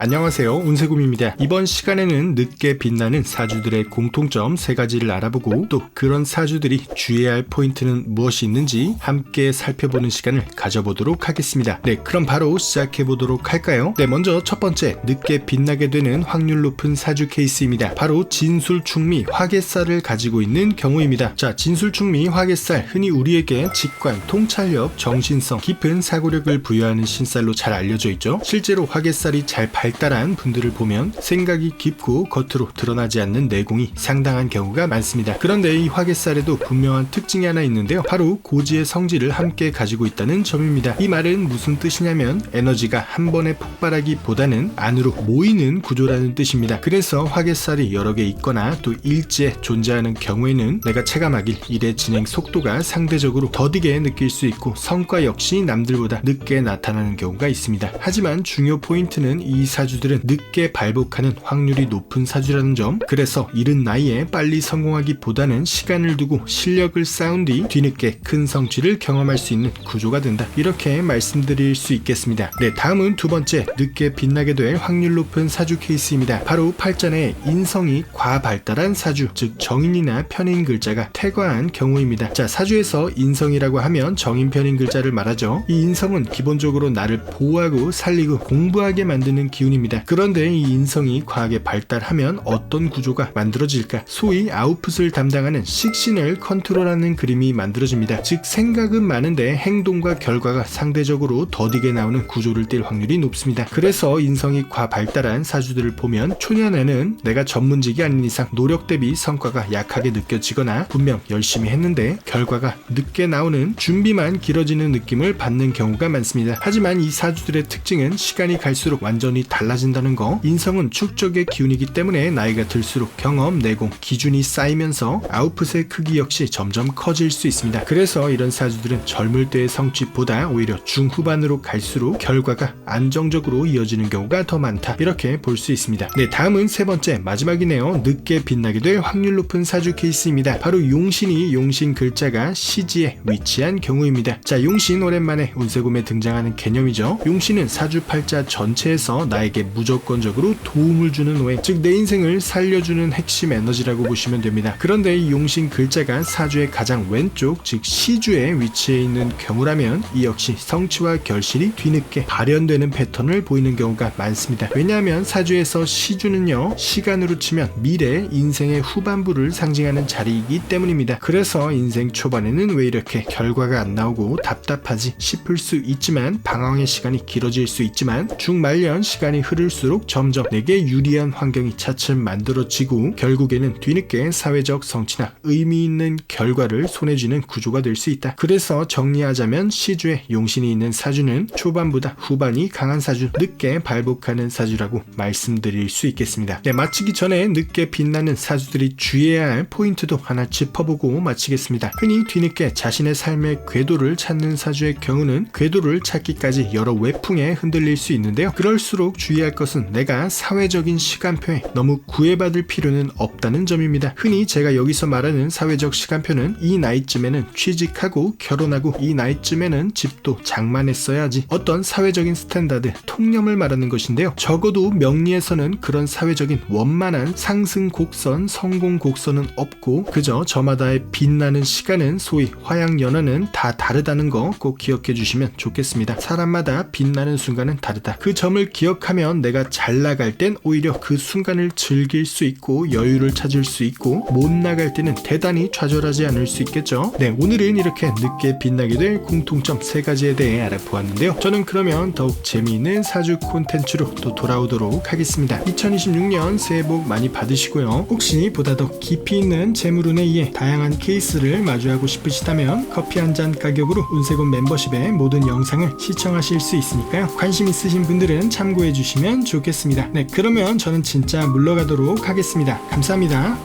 안녕하세요. 운세금입니다. 이번 시간에는 늦게 빛나는 사주들의 공통점 세 가지를 알아보고 또 그런 사주들이 주의해야 할 포인트는 무엇이 있는지 함께 살펴보는 시간을 가져보도록 하겠습니다. 네 그럼 바로 시작해 보도록 할까요? 네 먼저 첫 번째 늦게 빛나게 되는 확률 높은 사주 케이스입니다. 바로 진술충미 화개살을 가지고 있는 경우입니다. 자 진술충미 화개살 흔히 우리에게 직관 통찰력 정신성 깊은 사고력을 부여하는 신살로 잘 알려져 있죠? 실제로 화개살이 잘 발달한 분들을 보면 생각이 깊고 겉으로 드러나지 않는 내공이 상당한 경우가 많습니다. 그런데 이 화개살에도 분명한 특징이 하나 있는데요. 바로 고지의 성질을 함께 가지고 있다는 점입니다. 이 말은 무슨 뜻이냐면 에너지가 한 번에 폭발하기보다는 안으로 모이는 구조라는 뜻입니다. 그래서 화개살이 여러 개 있거나 또 일지에 존재하는 경우에는 내가 체감하길 일의 진행 속도가 상대적으로 더디게 느낄 수 있고 성과 역시 남들보다 늦게 나타나는 경우가 있습니다. 하지만 중요 포인트는 이 사주들은 늦게 발복하는 확률이 높은 사주라는 점. 그래서 이른 나이에 빨리 성공하기보다는 시간을 두고 실력을 쌓은 뒤 뒤늦게 큰 성취를 경험할 수 있는 구조가 된다. 이렇게 말씀드릴 수 있겠습니다. 네, 다음은 두 번째 늦게 빛나게 될 확률 높은 사주 케이스입니다. 바로 팔전에 인성이 과발달한 사주, 즉 정인이나 편인 글자가 태과한 경우입니다. 자, 사주에서 인성이라고 하면 정인 편인 글자를 말하죠. 이 인성은 기본적으로 나를 보호하고 살리고 공부하게 만드는 기운 입니다. 그런데 이 인성이 과하게 발달하면 어떤 구조가 만들어질까? 소위 아웃풋을 담당하는 식신을 컨트롤하는 그림이 만들어집니다. 즉 생각은 많은데 행동과 결과가 상대적으로 더디게 나오는 구조를 띌 확률이 높습니다. 그래서 인성이 과발달한 사주들을 보면 초년에는 내가 전문직이 아닌 이상 노력 대비 성과가 약하게 느껴지거나 분명 열심히 했는데 결과가 늦게 나오는 준비만 길어지는 느낌을 받는 경우가 많습니다. 하지만 이 사주들의 특징은 시간이 갈수록 완전히 달라진다는 거. 인성은 축적의 기운이기 때문에 나이가 들수록 경험, 내공, 기준이 쌓이면서 아웃풋의 크기 역시 점점 커질 수 있습니다. 그래서 이런 사주들은 젊을 때의 성취보다 오히려 중후반으로 갈수록 결과가 안정적으로 이어지는 경우가 더 많다. 이렇게 볼 수 있습니다. 네, 다음은 세 번째 마지막이네요. 늦게 빛나게 될 확률 높은 사주 케이스입니다. 바로 용신이 용신 글자가 시지에 위치한 경우입니다. 자, 용신 오랜만에 운세곰에 등장하는 개념이죠. 용신은 사주 팔자 전체에서 나 에게 무조건적으로 도움을 주는 오해, 즉내 인생을 살려주는 핵심 에너지라고 보시면 됩니다. 그런데 이 용신 글자가 사주의 가장 왼쪽, 즉 시주에 위치해 있는 경우라면 이 역시 성취와 결실이 뒤늦게 발현되는 패턴을 보이는 경우가 많습니다. 왜냐하면 사주에서 시주는요 시간으로 치면 미래 인생의 후반부를 상징하는 자리이기 때문입니다. 그래서 인생 초반에는 왜 이렇게 결과가 안 나오고 답답하지 싶을 수 있지만 방황의 시간이 길어질 수 있지만 중말년 시간 이 흐를수록 점점 내게 유리한 환경이 차츰 만들어지고 결국에는 뒤늦게 사회적 성취나 의미 있는 결과를 손에 쥐는 구조가 될 수 있다. 그래서 정리하자면 시주에 용신이 있는 사주는 초반보다 후반이 강한 사주, 늦게 발복하는 사주라고 말씀드릴 수 있겠습니다. 네, 마치기 전에 늦게 빛나는 사주들이 주의해야 할 포인트도 하나 짚어보고 마치겠습니다. 흔히 뒤늦게 자신의 삶의 궤도를 찾는 사주의 경우는 궤도를 찾기까지 여러 외풍에 흔들릴 수 있는데요. 그럴수록 주의할 것은 내가 사회적인 시간표에 너무 구애받을 필요는 없다는 점입니다. 흔히 제가 여기서 말하는 사회적 시간표는 이 나이쯤에는 취직하고 결혼하고 이 나이쯤에는 집도 장만했어야지 어떤 사회적인 스탠다드, 통념을 말하는 것인데요. 적어도 명리에서는 그런 사회적인 원만한 상승 곡선, 성공 곡선은 없고 그저 저마다의 빛나는 시간은 소위 화양연화는 다 다르다는 거 꼭 기억해 주시면 좋겠습니다. 사람마다 빛나는 순간은 다르다. 그 점을 기억하 면 내가 잘 나갈 땐 오히려 그 순간을 즐길 수 있고 여유를 찾을 수 있고 못 나갈 때는 대단히 좌절하지 않을 수 있겠죠. 네, 오늘은 이렇게 늦게 빛나게 될 공통점 세 가지에 대해 알아보았는데요. 저는 그러면 더욱 재미있는 사주 콘텐츠로 또 돌아오도록 하겠습니다. 2026년 새해 복 많이 받으시고요. 혹시 보다 더 깊이 있는 재물운에 다양한 케이스를 마주하고 싶으시다면 커피 한 잔 가격으로 운세곤 멤버십의 모든 영상을 시청하실 수 있으니까요. 관심 있으신 분들은 참고해 주시면 좋겠습니다. 네, 그러면 저는 진짜 물러가도록 하겠습니다. 감사합니다.